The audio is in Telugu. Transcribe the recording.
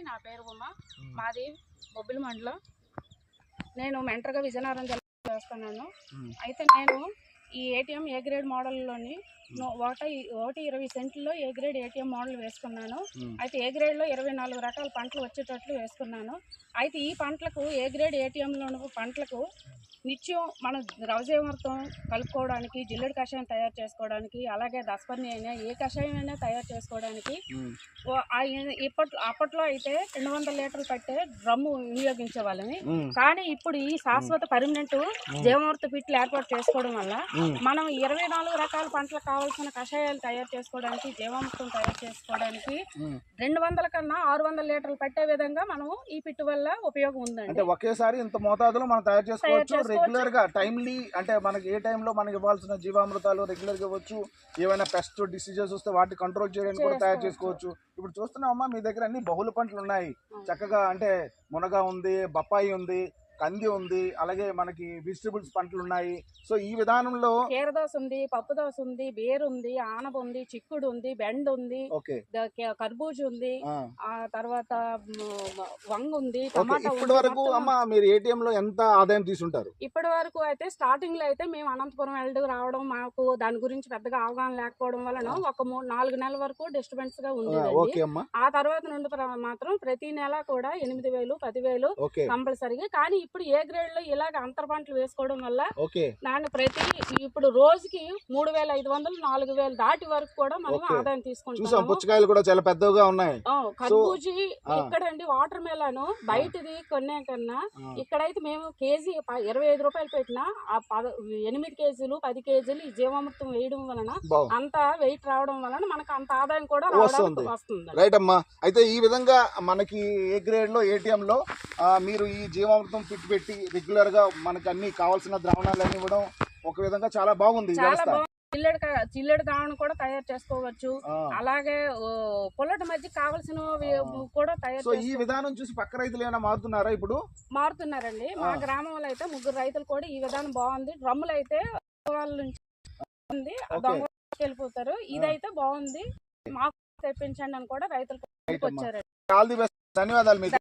నా పేరు ఉమ. మాది బొబ్బిలి మండలం. నేను మెంటర్గా విజయనగరం జిల్లా చేస్తున్నాను. అయితే నేను ఈ ఏటీఎం ఏ గ్రేడ్ మోడల్లోని ఒకటి ఒకటి ఇరవై సెంట్లలో ఏ గ్రేడ్ ఏటీఎం మోడల్ వేసుకున్నాను. అయితే ఏ గ్రేడ్లో ఇరవై నాలుగు రకాల పంటలు వచ్చేటట్లు వేసుకున్నాను అయితే ఈ పంటలకు ఏ గ్రేడ్ ఏటీఎంలో పంటలకు నిత్యం మనం ద్రవజీవమృతం కలుపుకోవడానికి జిల్లెడు కషాయం తయారు చేసుకోవడానికి అలాగే దసపర్ని అయినా ఏ కషాయం అయినా తయారు చేసుకోవడానికి మ్మ్. ఓ- ఆ ఇ- ఇప్పట్లో అప్పట్లో అయితే రెండు వందల లీటర్లు పట్టే డ్రమ్ము వినియోగించే వాళ్ళని. కానీ ఇప్పుడు ఈ శాశ్వత పర్మనెంట్ జీవమృత పిట్లు ఏర్పాటు చేసుకోవడం వల్ల. మనం ఇరవై నాలుగు రకాల పంటలకు కావాల్సిన కషాయాలు తయారు చేసుకోవడానికి జీవామృతం తయారు చేసుకోవడానికి. రెండు వందల కన్నా ఆరు వందల లీటర్లు పట్టే విధంగా మనం ఈ పిట్టు వల్ల ఉపయోగం ఉందండి. అంటే ఒకేసారి ఇంత మోతాదులో మనం తయారు చేసుకోవచ్చు చేసుకోవచ్చు. రెగ్యులర్గా టైమ్లీ అంటే మనకి ఏ టైంలో మనకి ఇవ్వాల్సిన జీవామృతాలు రెగ్యులర్గా ఇవ్వచ్చు ఏమైనా పెస్ట్ డిసీజెస్ వస్తే వాటిని కంట్రోల్ చేయడానికి కూడా తయారు చేసుకోవచ్చు. ఇప్పుడు చూస్తున్నామమ్మా మీ దగ్గర అన్ని బహుళ పంటలు ఉన్నాయి. చక్కగా అంటే మునగ ఉంది బొప్పాయి ఉంది కంది ఉంది అలాగే మనకి వెజిటబుల్స్ పంటలు ఉన్నాయి. సో ఈ విధానంలో కీరదోస ఉంది పప్పు దోస ఉంది బేరు ఉంది ఆనప ఉంది చిక్కుడు ఉంది బెండ్ ఉంది ఓకే. కర్బూజ ఉంది ఆ. తర్వాత వంగ ఉంది టమాటా ఇప్పటి ఉంది వరకు అమ్మ మీరు ఏటీఎం లో ఎంత ఆదాయం తీసుంటారు? ఇప్పటి వరకు అయితే స్టార్టింగ్లో అయితే మేము అనంతపురం వెళ్ళడం రావడం మాకు దాని గురించి పెద్దగా అవగాహన లేకపోవడం వలన ఒక మూడు నాలుగు నెలల వరకు డిస్టర్బెన్స్గా అమ్మా. ఆ తర్వాత నుండి మాత్రం ప్రతి నెల కూడా ఎనిమిది వేలు పదివేలు కంపల్సరీగా. కానీ ఇప్పుడు ఏ గ్రేడ్లో ఇలాగ అంతర పంటలు వేసుకోవడం వల్ల దాన్ని ప్రతి ఇప్పుడు రోజుకి మూడు వేల ఐదు వందలు నాలుగు వేలు దాటి వరకు కూడా మనం. ఆదాయం చూసాం తీసుకుంటాము పుచ్చకాయలు కూడా చాలా పెద్దగా ఉన్నాయి కర్బూజీ. ఇక్కడండి వాటర్ మెలాన్ బయటది కొనే కన్నా. ఇక్కడైతే మేము కేజీ ఇరవై ఐదు రూపాయలు పెట్టినా ఆ పద ఎనిమిది కేజీలు పది కేజీలు ఈ జీవామృతం వేయడం వలన అంత వెయిట్ రావడం వలన మనకు అంత ఆదాయం కూడా వస్తుంది. రైట్ అమ్మా అయితే ఈ విధంగా మనకి ఏ గ్రేడ్లో ఏటీఎం లో మీరు ఈ జీవామృతం పిట్ పెట్టి రెగ్యులర్గా మనకి అన్ని కావాల్సిన ద్రావణాలు అన్ని ఇవ్వడం ఒక విధంగా చాలా బాగుంది ఈ చాలా వ్యవస్థ. బాగుంది. చిల్లెడు క- చిల్లెడు దావణ కూడా తయారు చేసుకోవచ్చు. ఆ. అలాగే ఓ, పుల్లటి మధ్య కావలసిన కూడా తయారు సో ఈ చేసుకో- విధానం చూసి పక్క రైతులు ఏమైనా మారుతున్నారా ఇప్పుడు? మారుతున్నారండి. మా ఆ. గ్రామంలో అయితే ముగ్గురు రైతులు కూడా ఈ విధానం బాగుంది. డ్రమ్ములు అయితే వాళ్ళ నుంచి ఉంది. ఓకే. దొంగ వెళ్ళిపోతారు. ఇదైతే బాగుంది. మాకు తెప్పించండి అని కూడా రైతులు రైట్ అమ్మా. వచ్చారు ఆల్ ది బెస్ట్. ధన్యవాదాలు మీకు.